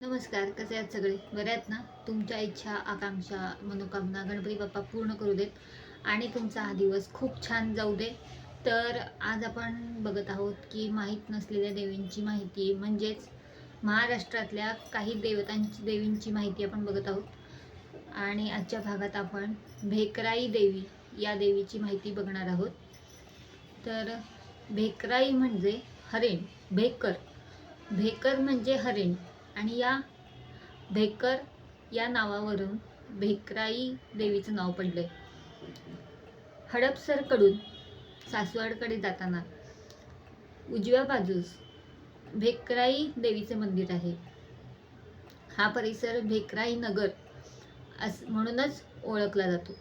नमस्कार कसे आहेत सगळे? बरे आहेत ना? तुमच्या इच्छा आकांक्षा मनोकामना गणपती बाप्पा पूर्ण करू देत. आणि तुमचा हा दिवस खूप छान जाऊ दे. तर आज आपण बघत आहोत की माहीत नसलेल्या देवींची माहिती म्हणजेच महाराष्ट्रातल्या काही देवतांची देवींची माहिती आपण बघत आहोत. आणि आजच्या भागात आपण भेकराई देवी या देवीची माहिती बघणार आहोत. तर भेकराई म्हणजे हरेण भेकर. भेकर म्हणजे हरेण. आणि या भेकर या नावावरून भेकराई देवीचं नाव पडले हडपसरकडून सासवडकडे जाताना उजव्या बाजूस भेकराई देवीचे मंदिर आहे. हा परिसर भेकराई नगर अस म्हणूनच ओळखला जातो.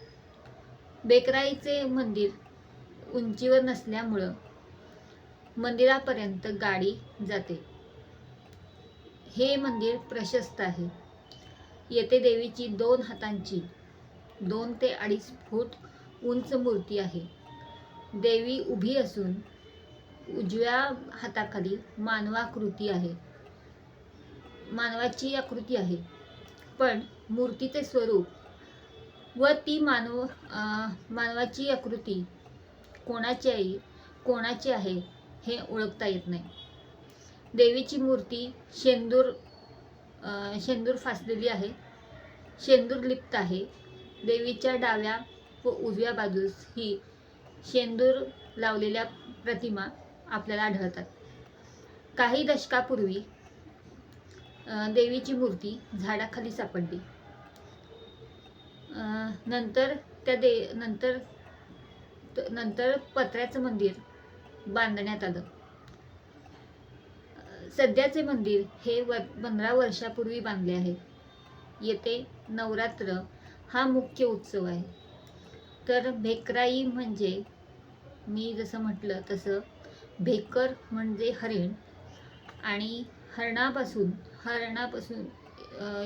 भेकराईचे मंदिर उंचीवर नसल्यामुळं मंदिरापर्यंत गाडी जाते. हे मंदिर प्रशस्त आहे. येथे देवीची दोन हातांची दोन ते अडीच फूट उंच मूर्ती आहे. देवी उभी असून उजव्या हाताखाली मानवाकृती आहे. मानवाची आकृती आहे. पण मूर्तीचे स्वरूप व ती मानव मानवाची आकृती कोणाची आई कोणाची आहे हे ओळखता येत नाही. देवीची मूर्ती शेंदूर शेंदूर फासलेली आहे. शेंदूर लिप्त आहे. देवीच्या डाव्या व उजव्या बाजूस ही शेंदूर लावलेल्या प्रतिमा आपल्याला आढळतात. काही दशकापूर्वी देवीची मूर्ती झाडाखाली सापडली. नंतर त्या दे नंतर त- नंतर पत्र्याचं मंदिर बांधण्यात आलं. सध्याचे मंदिर हे व पंधरा वर्षापूर्वी बांधले आहे. येथे नवरात्र हा मुख्य उत्सव आहे. तर भेकराई म्हणजे मी जसं म्हटलं तसं भेकर म्हणजे हरिण आणि हरणापासून हरणापासून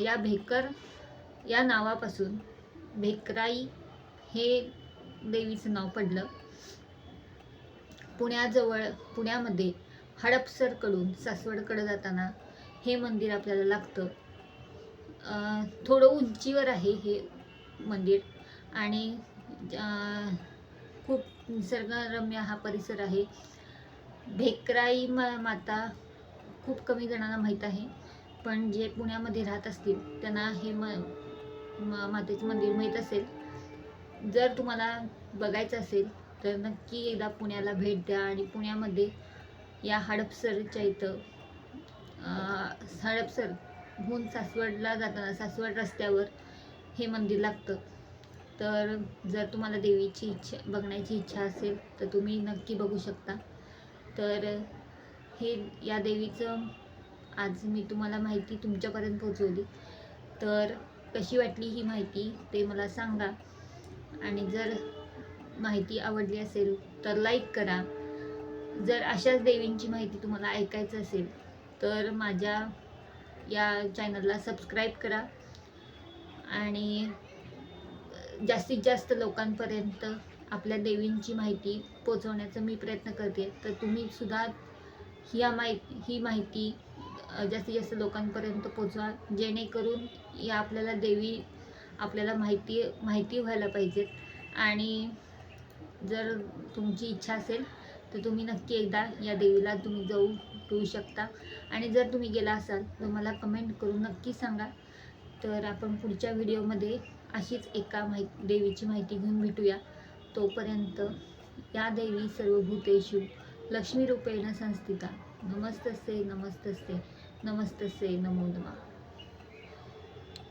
या भेकर या नावापासून भेकराई हे देवीचं नाव पडलं. पुण्याजवळ पुण्यामध्ये हडपसरकडून सासवडकडे जाताना हे मंदिर आपल्याला लागतं. थोडं उंचीवर आहे हे मंदिर आणि खूप निसर्गरम्य हा परिसर आहे. भेकराई मा माता खूप कमी जणांना माहीत आहे पण जे पुण्यामध्ये राहत असतील त्यांना हे म म- मातेचं मंदिर माहीत असेल. जर तुम्हाला बघायचं असेल तर नक्की एकदा पुण्याला भेट द्या आणि पुण्यामध्ये या हडपसरच्या इथं हडपसर होऊन सासवडला जाताना सासवड रस्त्यावर हे मंदिर लागतं. तर जर तुम्हाला देवीची इच्छा बघण्याची इच्छा असेल तर तुम्ही नक्की बघू शकता. तर हे या देवीचं आज मी तुम्हाला माहिती तुमच्यापर्यंत पोहोचवली. तर कशी वाटली ही माहिती ते मला सांगा. आणि जर माहिती आवडली असेल तर लाईक करा. जर अशाच देवींची माहिती तुम्हाला ऐकायचं असेल तर माझ्या या चॅनलला सबस्क्राईब करा. आणि जास्तीत जास्त लोकांपर्यंत आपल्या देवींची माहिती पोचवण्याचा मी प्रयत्न करते. तर तुम्ही सुद्धा ह्या माहिती ही माहिती जास्तीत जास्त लोकांपर्यंत पोचवा जेणेकरून या आपल्याला देवी आपल्याला माहिती माहिती व्हायला पाहिजेत आणि जर तुमची इच्छा असेल तर तुम्ही नक्की एकदा या देवीला तुम्ही जाऊ ठेवू शकता. आणि जर तुम्ही गेला असाल तर मला कमेंट करून नक्की सांगा. तर आपण पुढच्या व्हिडिओमध्ये अशीच एका माहिती देवीची माहिती घेऊन भेटूया. तोपर्यंत या देवी सर्वभूतेषु लक्ष्मी रूपेण संस्थिता. नमस्तसे नमस्तसे नमस्तसे नमो नमः.